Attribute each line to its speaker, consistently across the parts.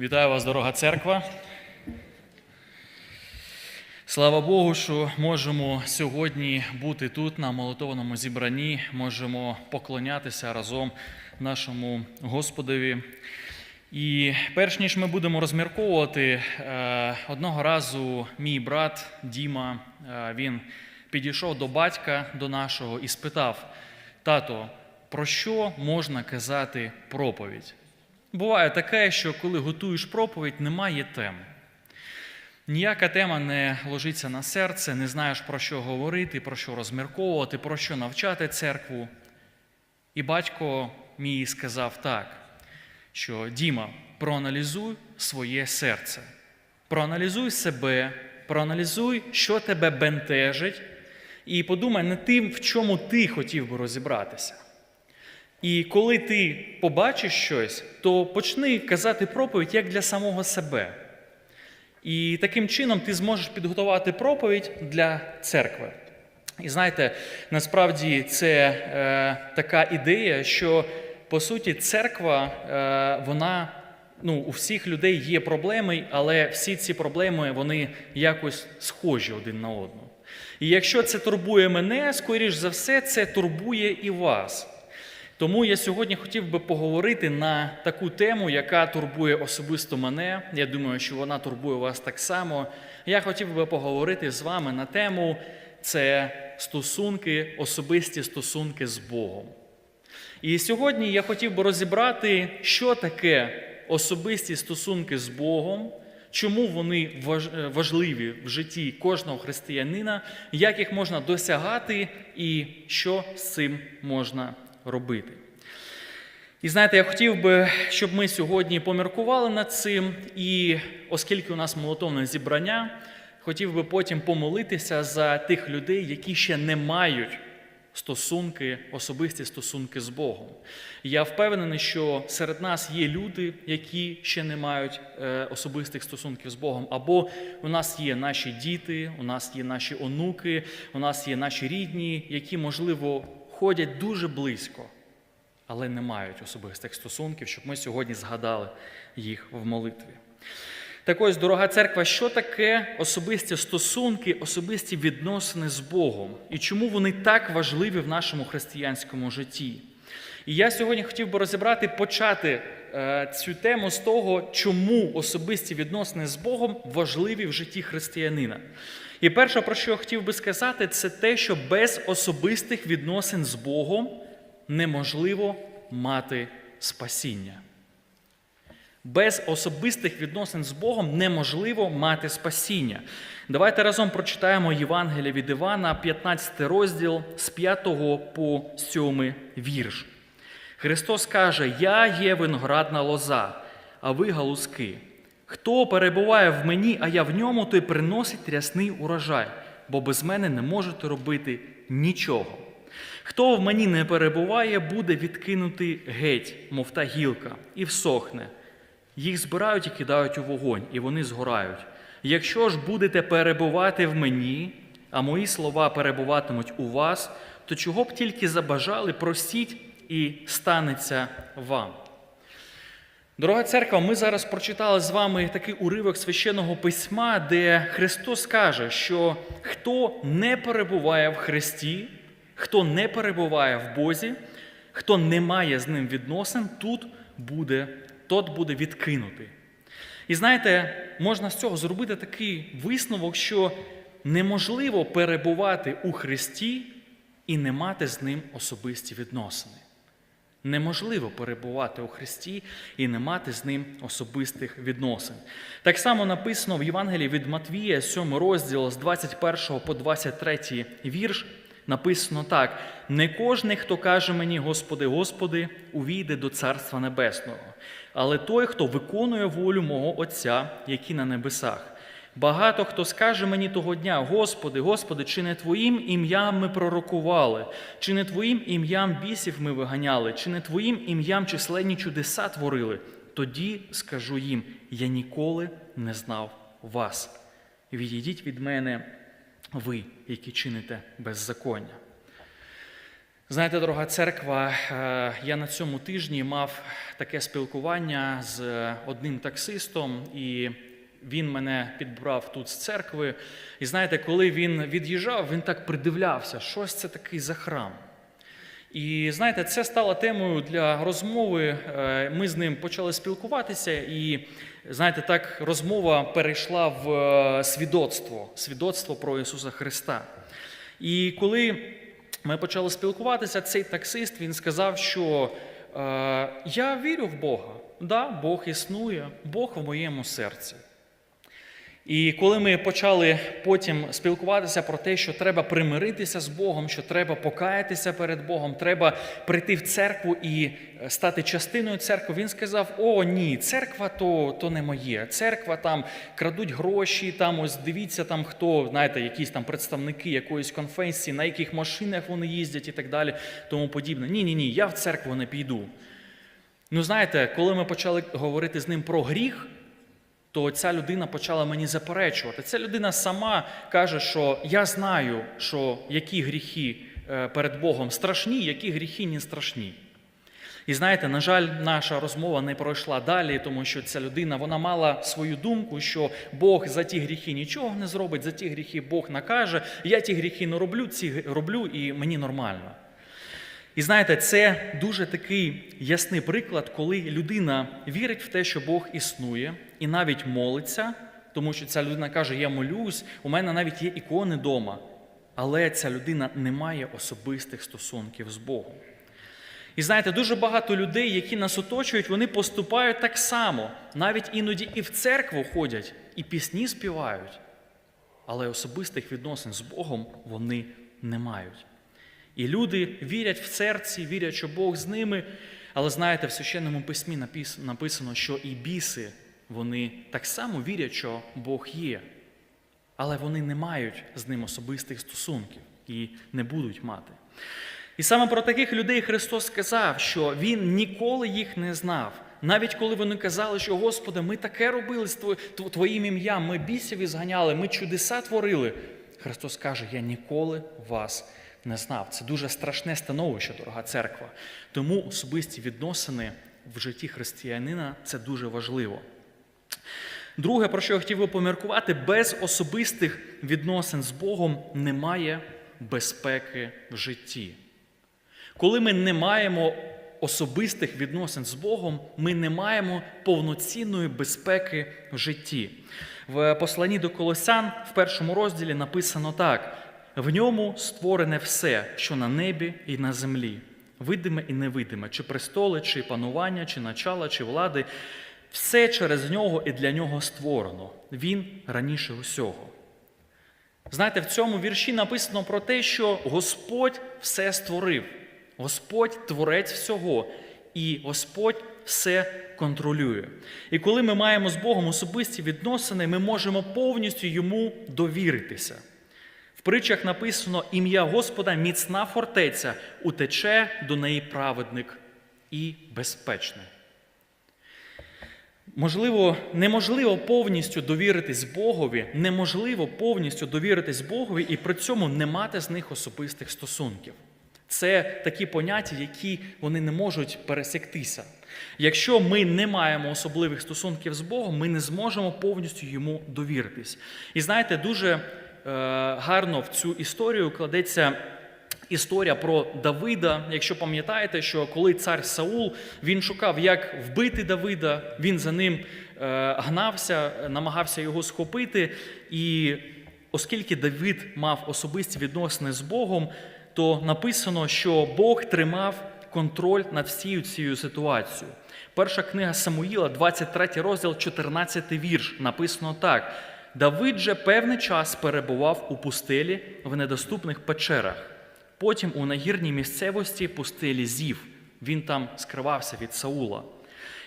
Speaker 1: Вітаю вас, дорога церква. Слава Богу, що можемо сьогодні бути тут на молитовному зібранні, можемо поклонятися разом нашому Господові. І перш ніж ми будемо розмірковувати, е, одного разу мій брат Діма е, він підійшов до батька до нашого і спитав: тато, про що можна казати проповідь? Буває таке, що коли готуєш проповідь, немає теми. Ніяка тема не ложиться на серце, не знаєш про що говорити, про що розмірковувати, про що навчати церкву. І батько мій сказав так, що Діма, проаналізуй своє серце, проаналізуй себе, проаналізуй, що тебе бентежить, і подумай над тим, в чому ти хотів би розібратися. І коли ти побачиш щось, то почни казати проповідь як для самого себе. І таким чином ти зможеш підготувати проповідь для церкви. І знаєте, насправді це е, така ідея, що по суті церква, е, вона ну, у всіх людей є проблеми, але всі ці проблеми вони якось схожі один на одну. І якщо це турбує мене, скоріш за все, це турбує і вас. Тому я сьогодні хотів би поговорити на таку тему, яка турбує особисто мене. Я думаю, що вона турбує вас так само. Я хотів би поговорити з вами на тему це стосунки, особисті стосунки з Богом. І сьогодні я хотів би розібрати, що таке особисті стосунки з Богом, чому вони важливі в житті кожного християнина, як їх можна досягати і що з цим можна робити. І знаєте, я хотів би, щоб ми сьогодні поміркували над цим, і оскільки у нас молотовне зібрання, хотів би потім помолитися за тих людей, які ще не мають стосунки, особисті стосунки з Богом. Я впевнений, що серед нас є люди, які ще не мають е, особистих стосунків з Богом, або у нас є наші діти, у нас є наші онуки, у нас є наші рідні, які, можливо, ходять дуже близько, але не мають особистих стосунків, щоб ми сьогодні згадали їх в молитві. Так ось, дорога церква, що таке особисті стосунки, особисті відносини з Богом і чому вони так важливі в нашому християнському житті? І я сьогодні хотів би розібрати, почати е, цю тему з того, чому особисті відносини з Богом важливі в житті християнина. І перше, про що я хотів би сказати, це те, що без особистих відносин з Богом неможливо мати спасіння. Без особистих відносин з Богом неможливо мати спасіння. Давайте разом прочитаємо Євангелія від Івана, 15 розділ з 5 по 7 вірш. Христос каже: Я є виноградна лоза, а ви галузки. Хто перебуває в мені, а я в ньому, той приносить рясний урожай, бо без мене не можете робити нічого. Хто в мені не перебуває, буде відкинутий геть, мов та гілка, і всохне. Їх збирають і кидають у вогонь, і вони згорають. Якщо ж будете перебувати в мені, а мої слова перебуватимуть у вас, то чого б тільки забажали, просіть і станеться вам. Дорога церква, ми зараз прочитали з вами такий уривок священного письма, де Христос каже, що хто не перебуває в Христі, хто не перебуває в Бозі, хто не має з ним відносин, тут буде, тот буде відкинутий. І знаєте, можна з цього зробити такий висновок, що неможливо перебувати у Христі і не мати з ним особисті відносини. Неможливо перебувати у Христі і не мати з ним особистих відносин. Так само написано в Євангелії від Матвія, 7 розділ з 21 по 23 вірш. Написано так: не кожний, хто каже мені, Господи, Господи, увійде до Царства Небесного, але той, хто виконує волю мого Отця, який на небесах. Багато хто скаже мені того дня: Господи, Господи, чи не Твоїм ім'ям ми пророкували, чи не Твоїм ім'ям бісів ми виганяли, чи не Твоїм ім'ям численні чудеса творили, тоді скажу їм: я ніколи не знав вас. Відійдіть від мене, ви, які чините беззаконня. Знаєте, дорога церква, е, я на цьому тижні мав таке спілкування з одним таксистом, і він мене підбрав тут з церкви. І знаєте, коли він від'їжджав, він так придивлявся, щось це такий за храм. І знаєте, це стало темою для розмови. Е, Ми з ним почали спілкуватися, і знаєте, так розмова перейшла в е, свідоцтво, свідоцтво про Ісуса Христа. І коли ми почали спілкуватися, цей таксист він сказав, що е, я вірю в Бога. Да, Бог існує, Бог в моєму серці. І коли ми почали потім спілкуватися про те, що треба примиритися з Богом, що треба покаятися перед Богом, треба прийти в церкву і е, стати частиною церкви, він сказав: О, ні, церква то, то не моє. Церква там крадуть гроші, там ось дивіться, там хто, знаєте, якісь там представники якоїсь конфесії, на яких машинах вони їздять і так далі, тому подібне. Ні, ні, ні, я в церкву не піду. Ну, знаєте, коли ми почали говорити з ним про гріх то ця людина почала мені заперечувати. Ця людина сама каже, що я знаю, що які гріхи е, перед Богом страшні, які гріхи не страшні. І знаєте, на жаль, наша розмова не пройшла далі, тому що ця людина вона мала свою думку, що Бог за ті гріхи нічого не зробить, за ті гріхи Бог накаже. Я ті гріхи не роблю, ці роблю, і мені нормально. І знаєте, це дуже такий ясний приклад, коли людина вірить в те, що Бог існує, і навіть молиться, тому що ця людина каже: Я молюсь, у мене навіть є ікони вдома. Але ця людина не має особистих стосунків з Богом. І знаєте, дуже багато людей, які нас оточують, вони поступають так само. Навіть іноді і в церкву ходять, і пісні співають, але особистих відносин з Богом вони не мають. І люди вірять в серці, вірять, що Бог з ними. Але знаєте, в священному письмі написано, що і біси вони так само вірять, що Бог є. Але вони не мають з ним особистих стосунків і не будуть мати. І саме про таких людей Христос сказав, що Він ніколи їх не знав. Навіть коли вони казали, що Господи, ми таке робили з Твоїм ім'ям, ми бісів зганяли, ми чудеса творили. Христос каже: Я ніколи вас не знав. Це дуже страшне становище, дорога церква. Тому особисті відносини в житті християнина це дуже важливо. Друге, про що я хотів би поміркувати, без особистих відносин з Богом немає безпеки в житті. Коли ми не маємо особистих відносин з Богом, ми не маємо повноцінної безпеки в житті. В посланні до Колосян в першому розділі написано так: в ньому створене все, що на небі і на землі, видиме і невидиме, чи престоли, чи панування, чи начала, чи влади. Все через нього і для нього створено. Він раніше усього. Знаєте, в цьому вірші написано про те, що Господь все створив. Господь творець всього, і Господь все контролює. І коли ми маємо з Богом особисті відносини, ми можемо повністю йому довіритися. В притчах написано ім'я Господа міцна фортеця, утече до неї праведник і безпечне. Можливо, неможливо повністю довіритись Богові, неможливо повністю довіритись Богові і при цьому не мати з них особистих стосунків. Це такі поняття, які вони не можуть пересектися. Якщо ми не маємо особливих стосунків з Богом, ми не зможемо повністю йому довіритись. І знаєте, дуже е, гарно в цю історію кладеться. Історія про Давида, якщо пам'ятаєте, що коли цар Саул він шукав, як вбити Давида, він за ним е, гнався, намагався його схопити. І оскільки Давид мав особисті відносини з Богом, то написано, що Бог тримав контроль над всією цією ситуацією. Перша книга Самуїла, 23 розділ, 14 вірш, написано так: Давид же певний час перебував у пустелі в недоступних печерах. Потім у нагірній місцевості пустелі Зів. Він там скривався від Саула.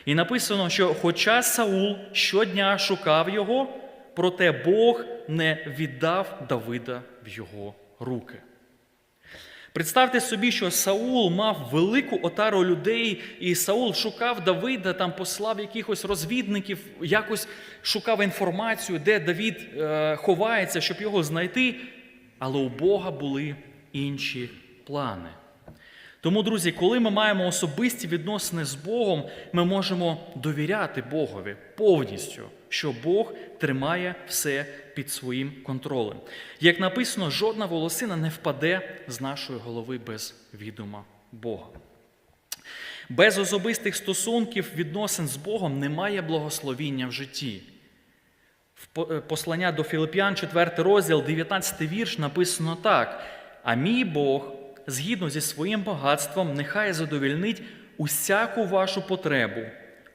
Speaker 1: І написано, що, хоча Саул щодня шукав його, проте Бог не віддав Давида в його руки. Представте собі, що Саул мав велику отару людей, і Саул шукав Давида, там послав якихось розвідників, якось шукав інформацію, де Давид е, ховається, щоб його знайти. Але у Бога були інші плани. Тому, друзі, коли ми маємо особисті відносини з Богом, ми можемо довіряти Богові повністю, що Бог тримає все під своїм контролем. Як написано, жодна волосина не впаде з нашої голови без відома Бога. Без особистих стосунків, відносин з Богом немає благословіння в житті. В е, послання до Філип'ян, 4 розділ, 19 вірш написано так: А мій Бог, згідно зі своїм багатством, нехай задовільнить усяку вашу потребу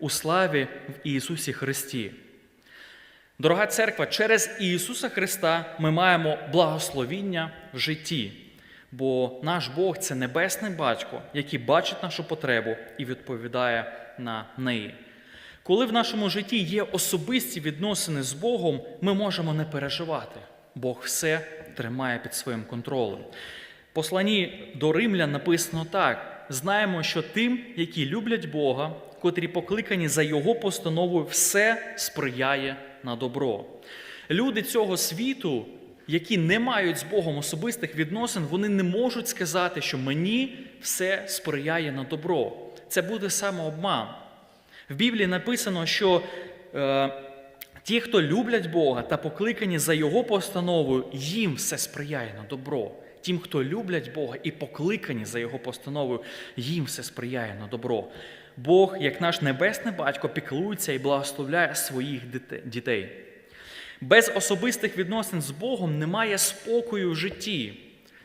Speaker 1: у славі в Ісусі Христі. Дорога церква, через Ісуса Христа ми маємо благословіння в житті, бо наш Бог це небесний батько, який бачить нашу потребу і відповідає на неї. Коли в нашому житті є особисті відносини з Богом, ми можемо не переживати. Бог все тримає під своїм контролем. Посланні до Римлян написано так: знаємо, що тим, які люблять Бога, котрі покликані за Його постановою, все сприяє на добро. Люди цього світу, які не мають з Богом особистих відносин, вони не можуть сказати, що мені все сприяє на добро. Це буде самообман. В Біблії написано, що е, ті, хто люблять Бога та покликані за Його постановою, їм все сприяє на добро. Тим, хто люблять Бога і покликані за Його постановою, їм все сприяє на добро. Бог, як наш небесний батько, піклується і благословляє своїх дітей. Без особистих відносин з Богом немає спокою в житті.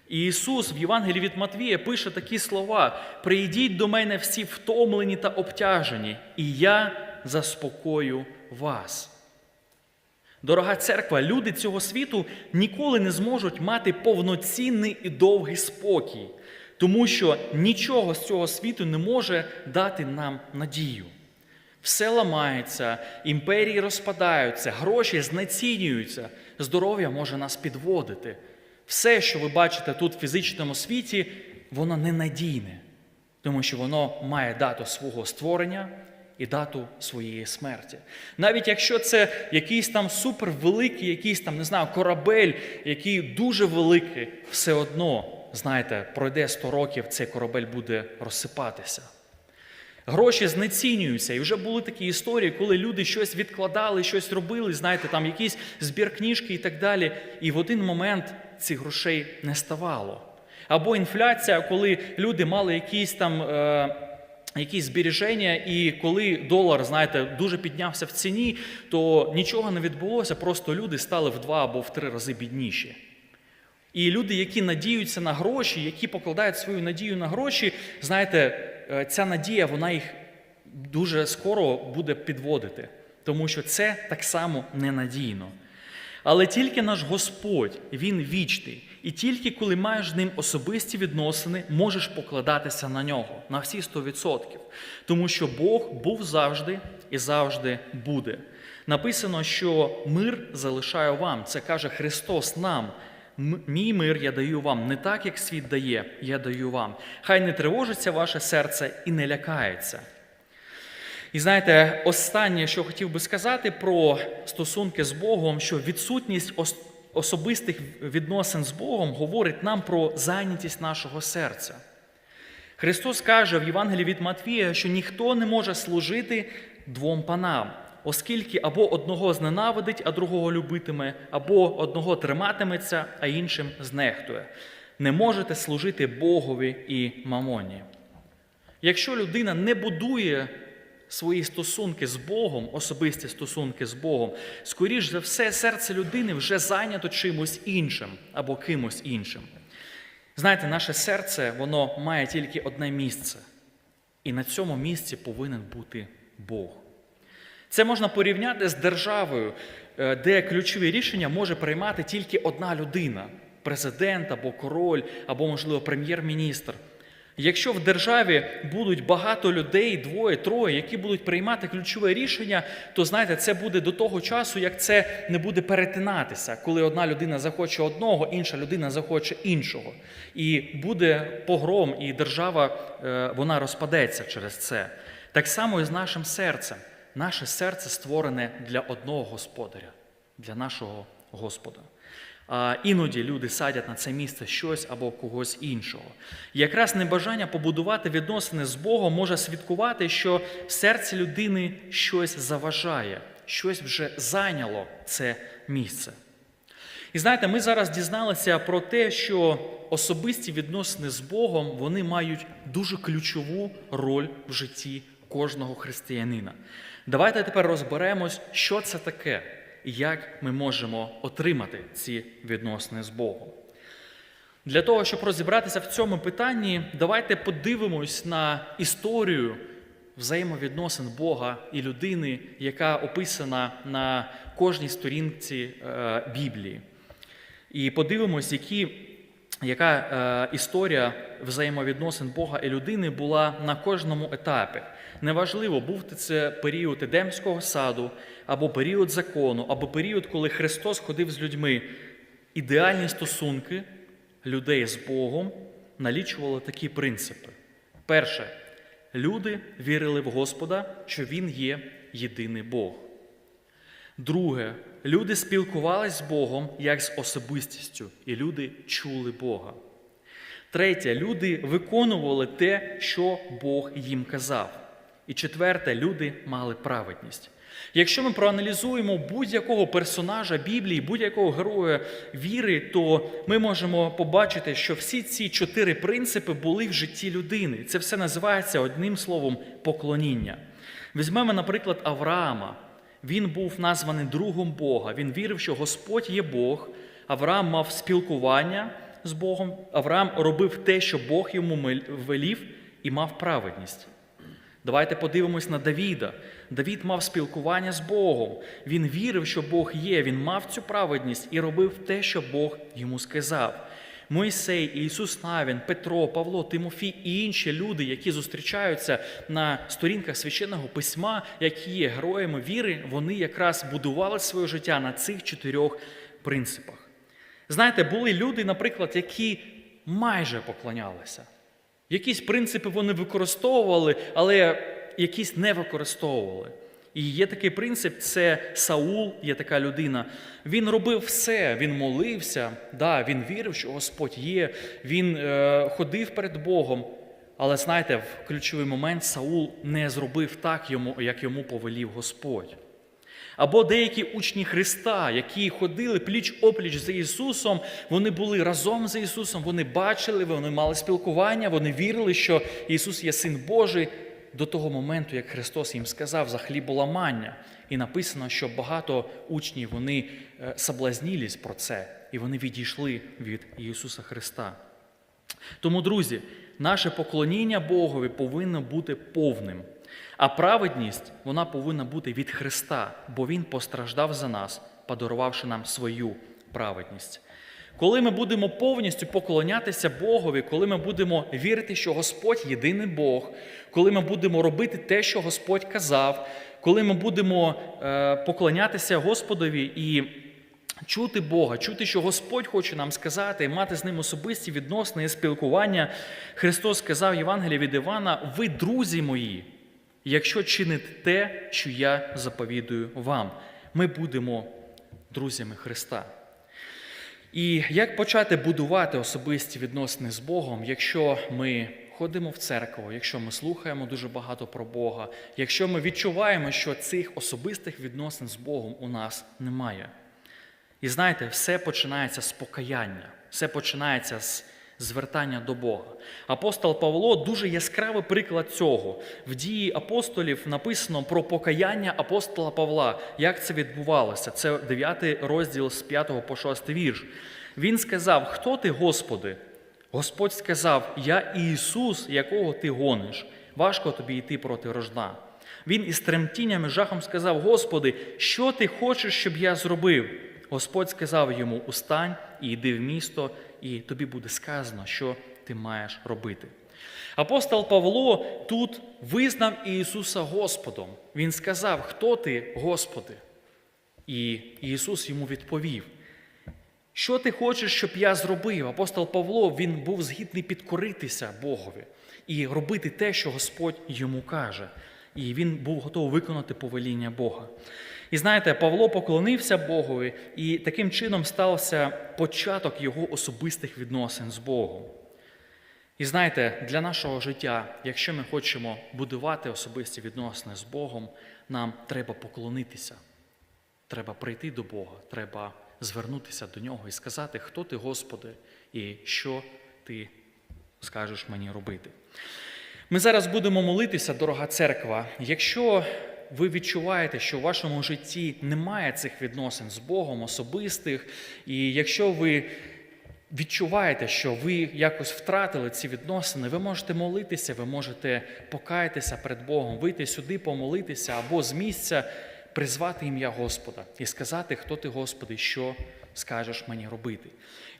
Speaker 1: І Ісус в Євангелії від Матвія пише такі слова: Прийдіть до мене всі втомлені та обтяжені, і я заспокою вас. Дорога церква, люди цього світу ніколи не зможуть мати повноцінний і довгий спокій, тому що нічого з цього світу не може дати нам надію. Все ламається, імперії розпадаються, гроші знецінюються, здоров'я може нас підводити. Все, що ви бачите тут в фізичному світі, воно ненадійне, тому що воно має дату свого створення і дату своєї смерті. Навіть якщо це якийсь там супервеликий, якийсь там, не знаю, корабель, який дуже великий, все одно, знаєте, пройде 100 років, цей корабель буде розсипатися. Гроші знецінюються. І вже були такі історії, коли люди щось відкладали, щось робили, знаєте, там якийсь збір книжки і так далі. І в один момент цих грошей не ставало. Або інфляція, коли люди мали якісь там. Е- Якісь збереження, і коли долар, знаєте, дуже піднявся в ціні, то нічого не відбулося, просто люди стали в два або в три рази бідніші. І люди, які надіються на гроші, які покладають свою надію на гроші, знаєте, е, ця надія вона їх дуже скоро буде підводити, тому що це так само ненадійно. Але тільки наш Господь, Він вічний, і тільки коли маєш з ним особисті відносини, можеш покладатися на нього на всі 100%. Тому що Бог був завжди і завжди буде. Написано, що мир залишаю вам. Це каже Христос нам. Мій мир я даю вам, не так, як світ дає, я даю вам. Хай не тривожиться ваше серце і не лякається. І знаєте, останнє, що хотів би сказати про стосунки з Богом, що відсутність особистих відносин з Богом говорить нам про зайнятість нашого серця. Христос каже в Євангелії від Матвія, що ніхто не може служити двом панам, оскільки або одного зненавидить, а другого любитиме, або одного триматиметься, а іншим знехтує. Не можете служити Богові і мамоні. Якщо людина не будує свої стосунки з Богом, особисті стосунки з Богом, скоріш за все, серце людини вже зайнято чимось іншим або кимось іншим. Знаєте, наше серце, воно має тільки одне місце, і на цьому місці повинен бути Бог. Це можна порівняти з державою, е, де ключові рішення може приймати тільки одна людина президент або король, або, можливо, прем'єр-міністр. Якщо в державі будуть багато людей, двоє, троє, які будуть приймати ключове рішення, то знаєте, це буде до того часу, як це не буде перетинатися, коли одна людина захоче одного, інша людина захоче іншого. І буде погром, і держава е, вона розпадеться через це. Так само і з нашим серцем. Наше серце створене для одного господаря, для нашого Господа. Іноді люди садять на це місце щось або когось іншого. І якраз небажання побудувати відносини з Богом може свідкувати, що в серці людини щось заважає, щось вже зайняло це місце. І знаєте, ми зараз дізналися про те, що особисті відносини з Богом вони мають дуже ключову роль в житті кожного християнина. Давайте тепер розберемось, що це таке як ми можемо отримати ці відносини з Богом. Для того, щоб розібратися в цьому питанні, давайте подивимось на історію взаємовідносин Бога і людини, яка описана на кожній сторінці е, Біблії. І подивимось, які, яка е, історія взаємовідносин Бога і людини була на кожному етапі. Неважливо, був це період Едемського саду, або період закону, або період, коли Христос ходив з людьми. Ідеальні стосунки людей з Богом налічували такі принципи. Перше, люди вірили в Господа, що Він є єдиний Бог. Друге, люди спілкувались з Богом як з особистістю, і люди чули Бога. Третє, люди виконували те, що Бог їм казав. І четверте, люди мали праведність. Якщо ми проаналізуємо будь-якого персонажа Біблії, будь-якого героя віри, то ми можемо побачити, що всі ці чотири принципи були в житті людини. Це все називається одним словом поклоніння. Візьмемо, наприклад, Авраама. Він був названий другом Бога. Він вірив, що Господь є Бог. Авраам мав спілкування з Богом. Авраам робив те, що Бог йому велів, і мав праведність. Давайте подивимось на Давіда. Давід мав спілкування з Богом. Він вірив, що Бог є, він мав цю праведність і робив те, що Бог йому сказав. Мойсей, Ісус Навін, Петро, Павло, Тимофій і інші люди, які зустрічаються на сторінках священного письма, які є героями віри, вони якраз будували своє життя на цих чотирьох принципах. Знаєте, були люди, наприклад, які майже поклонялися. Якісь принципи вони використовували, але якісь не використовували. І є такий принцип це Саул, є така людина. Він робив все, він молився, да, він вірив, що Господь є, він е, ходив перед Богом. Але знаєте, в ключовий момент Саул не зробив так, йому, як йому повелів Господь. Або деякі учні Христа, які ходили пліч опліч за Ісусом, вони були разом з Ісусом, вони бачили, вони мали спілкування, вони вірили, що Ісус є Син Божий до того моменту, як Христос їм сказав за хліболамання. І написано, що багато учнів вони соблазнілись про це, і вони відійшли від Ісуса Христа. Тому, друзі, наше поклоніння Богові повинно бути повним. А праведність вона повинна бути від Христа, бо Він постраждав за нас, подарувавши нам свою праведність. Коли ми будемо повністю поклонятися Богові, коли ми будемо вірити, що Господь єдиний Бог, коли ми будемо робити те, що Господь казав, коли ми будемо е, поклонятися Господові і чути Бога, чути, що Господь хоче нам сказати, і мати з ним особисті відносини і спілкування, Христос сказав Євангелії від Івана: ви, друзі мої, якщо чините те, що я заповідую вам, ми будемо друзями Христа. І як почати будувати особисті відносини з Богом, якщо ми ходимо в церкву, якщо ми слухаємо дуже багато про Бога, якщо ми відчуваємо, що цих особистих відносин з Богом у нас немає. І знаєте, все починається з покаяння, все починається з звертання до Бога. Апостол Павло дуже яскравий приклад цього. В дії апостолів написано про покаяння апостола Павла. Як це відбувалося? Це 9 розділ з 5 по 6 вірш. Він сказав: Хто ти, Господи? Господь сказав: Я Ісус, якого ти гониш. Важко тобі йти проти рожна. Він із тремтінням і жахом сказав: Господи, що ти хочеш, щоб я зробив? Господь сказав йому: Устань і йди в місто, і тобі буде сказано, що ти маєш робити. Апостол Павло тут визнав Ісуса Господом. Він сказав, хто ти, Господи? І Ісус йому відповів. Що ти хочеш, щоб я зробив? Апостол Павло він був згідний підкоритися Богові і робити те, що Господь йому каже. І він був готовий виконати повеління Бога. І знаєте, Павло поклонився Богові, і таким чином стався початок його особистих відносин з Богом. І знаєте, для нашого життя, якщо ми хочемо будувати особисті відносини з Богом, нам треба поклонитися. Треба прийти до Бога, треба звернутися до Нього і сказати, хто ти, Господи, і що ти скажеш мені робити. Ми зараз будемо молитися, дорога церква. Якщо ви відчуваєте, що в вашому житті немає цих відносин з Богом особистих, і якщо ви відчуваєте, що ви якось втратили ці відносини, ви можете молитися, ви можете покаятися перед Богом, вийти сюди, помолитися або з місця призвати ім'я Господа і сказати, хто ти, Господи, що скажеш мені робити.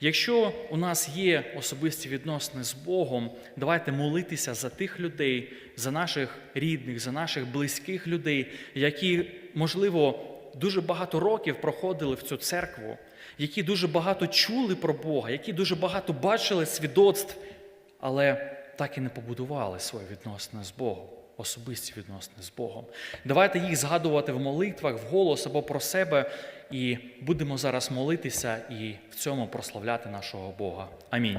Speaker 1: Якщо у нас є особисті відносини з Богом, давайте молитися за тих людей, за наших рідних, за наших близьких людей, які, можливо, дуже багато років проходили в цю церкву, які дуже багато чули про Бога, які дуже багато бачили свідоцтв, але так і не побудували свої відносини з Богом, особисті відносини з Богом. Давайте їх згадувати в молитвах, в голос або про себе, і будемо зараз молитися і в цьому прославляти нашого Бога. Амінь.